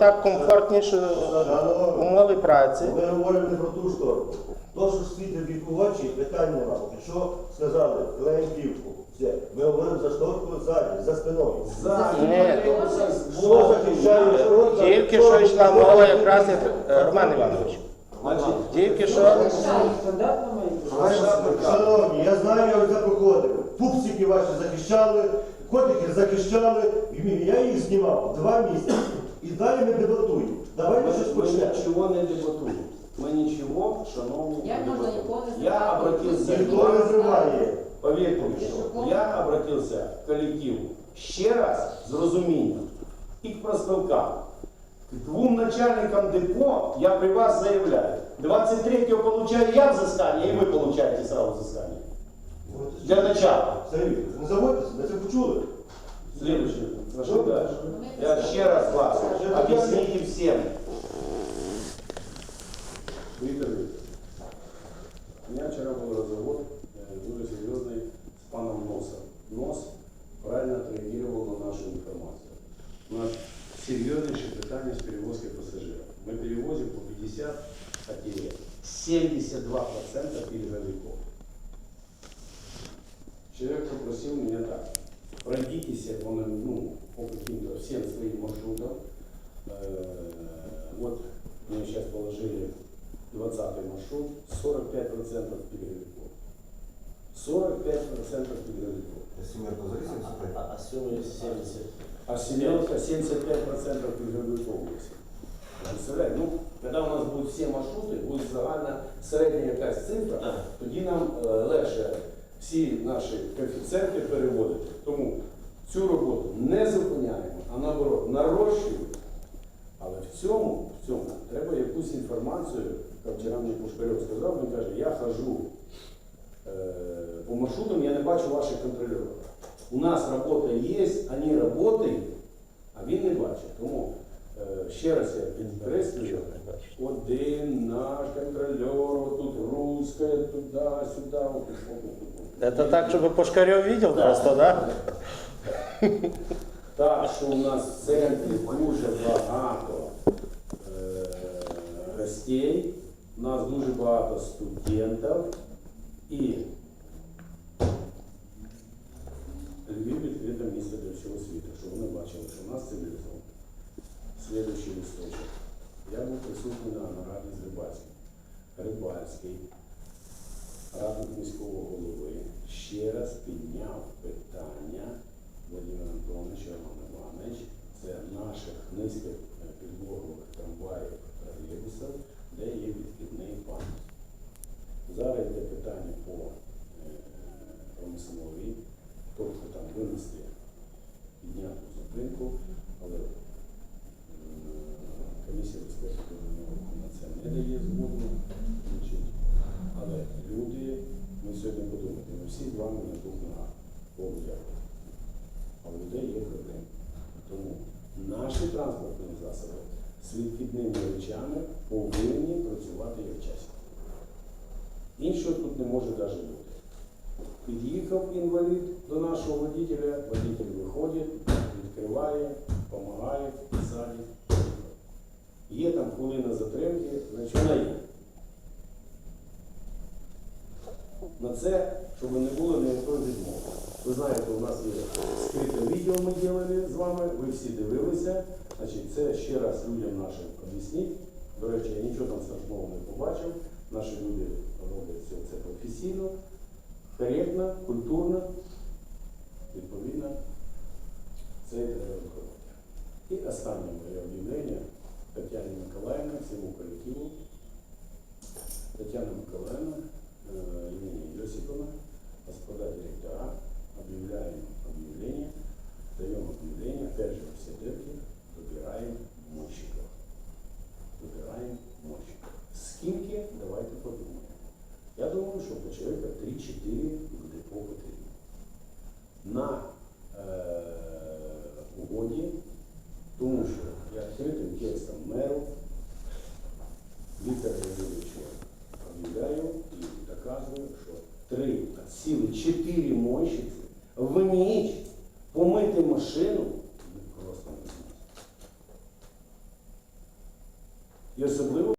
так комфортніше умови праці. Ми говоримо не про ту сторону. То, що світить від очі, питань нема. Якщо сказали, плівку. Ми говоримо за шторку ззаді, за спиною. Ні. Що захищає, що Тільки що йшла мова якраз як е, Роман Іванович. Тільки що Шановні, я знаю, я вже проходив. Пупсики ваші захищали, котики захищали. І Я їх знімав два місяці. І далі ми дебатуємо. Давайте щось Мы почнемо. ничего не дебатуем. Мы ничего, шановні, Як не можна дебатуем. нікого не Я зривати? обратился Ніхто не зриває. Поверьте мені, я обратився к колективу ще раз з розумінням і к профспілкам. К двом начальникам депо я при вас заявляю. 23-го получаю я взыскание, и вы получаете сразу взыскание. Для начала. Сергій, не заводьтеся, ми це почули. Следующее. Прошу дальше. Я ще раз вас объясните всем. Виктор у меня вчера был разговор э, дуже серьезный с паном Носом. Нос правильно отреагировал на нашу информацию. У нас серьезнейшее питание с перевозкой пассажиров. Мы перевозим по 50, хотели 72% передовиков. Человек попросил меня так, пройдитесь он, ну, по каким-то всем своим маршрутам. Э, Вот мне сейчас положили 20 маршрут, 45% передовиков. 45% передовиков. А сьомий 70. А семерка 75% передовиков есть. Представляете? Ну, когда у нас будуть всі маршрути, буде загальна середня якась цифра, тоді нам е, легше всі наші коефіцієнти переводити. Тому цю роботу не зупиняємо, а наоборот нарощуємо. Але в цьому, в цьому треба якусь інформацію, як вчора мені Пушкарьов сказав, він каже, я хожу е, по маршрутам, я не бачу ваших контролерів. У нас робота є, вони працюють, а він не бачить. Тому ще раз я підкреслюю, один наш контролер, тут русская, туди-сюди. це так, щоб Пошкарьов видів просто, да? Так що у нас в центрі дуже багато е, гостей, у нас дуже багато студентів і Львів відкрите місце для всього світу, щоб вони бачили, що у нас цивілізовано. Слідуючий листочок. Я був присутній на нараді з Рибальським. Рибальський, радник міського голови, ще раз підняв питання Володимир Антонович, Роман Іванович, це наших низьких підлогових трамваїв тролейбусів, де є відхідний пандус. Зараз йде питання по е, промисловій, тобто там винести підняти зупинку, але е, комісія безпеки Кабінету на це не дає згоду. Значить, Але люди, ми сьогодні подумаємо, ми всі з вами на двох ногах. Богу. А у людей є проблеми. Тому наші транспортні засоби з відхідними речами повинні працювати як чесно. Іншого тут не може навіть бути. Під'їхав інвалід до нашого водителя, водитель виходить, відкриває, допомагає, садить. Є там хвилина затримки, значить вона є. На це, щоб не було ніякої відмови. Ви знаєте, у нас є скрите відео, ми робили з вами, ви всі дивилися. Значить, це ще раз людям нашим об'ясніть. До речі, я нічого там страшного не побачив. Наші люди роблять все це професійно, коректно, культурно, відповідно. Це треба виконувати. І останнє моє об'явлення давайте подумаємо. Я думаю, що по чоловіка 3-4 буде по потрібно. На е, угоді, тому що я відкритим текстом меру Віктора Леонідовича об'являю і доказую, що три от сили чотири мойщиці в ніч помити машину ну, просто не зможуть. І особливо